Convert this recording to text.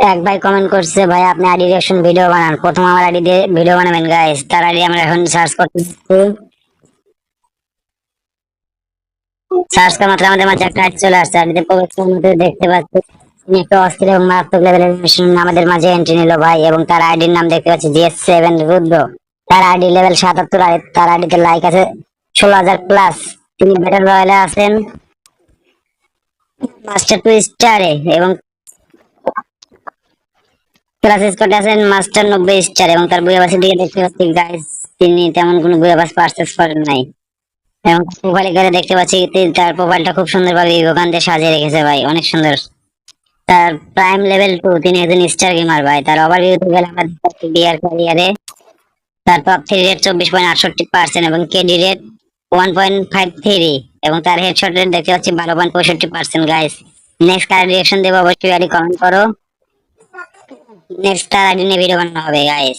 এক ভাই কমেন্ট করছে, ভাই, আপনি আইডি রিঅ্যাকশন ভিডিও বানান। প্রথম আমার আইডি দিয়ে ভিডিও বানাবেন গাইস তার আইডি আমরা এখন সার্চ করতেছি। সার্চ করা মাত্র আমাদের মাঝে একটা আইডি চলে আসছে। আইডিতে প্রবেশ করার মধ্যে দেখতে পাচ্ছি একটা অস্থির এবং মারাত্মক লেভেলের আমাদের মাঝে এন্ট্রি নিল, ভাই, এবং তার আইডির নাম দেখতে পাচ্ছি জিএস সেভেন রুদ্র। তার আইডি লেভেল সাতাত্তর তার আইডিতে লাইক আছে ষোলো হাজার প্লাস তিনি ব্যাটেল রয়্যালে আছেন। মাস্টার টু স্টারে এবং ক্লাস স্কোয়াডে আছেন মাস্টার নব্বই স্টার এবং তার বইয়াবাসের দিকে দেখতে পাচ্ছি গাইস তিনি তেমন কোনো বইয়াবাস পারচেস করেন নাই। এবং প্রোফাইলে গেলে দেখতে পাচ্ছি তার প্রোফাইলটা খুব সুন্দর ভাবে সাজিয়ে রেখেছে ভাই, অনেক সুন্দর। তার প্রাইম লেভেল টু তিনি একজন স্টার গেমার ভাই, তার ওভারভিউতে গেলে আমরা দেখতে পাচ্ছি বিয়ার ক্যারিয়ারে তার টপ থ্রি রেট চব্বিশ পয়েন্ট আটষট্টি পার্সেন্ট এবং KD rate one point five three এবং তার হেডশট রেট দেখতে পাচ্ছি বারো পয়েন্ট পঁয়ষট্টি পার্সেন্ট গাইস নেক্সট কার রিয়েকশন দেবো অবশ্যই কমেন্ট করো। নেক্সট তার আইডি নিয়ে ভিডিও বানানো হবে গাইস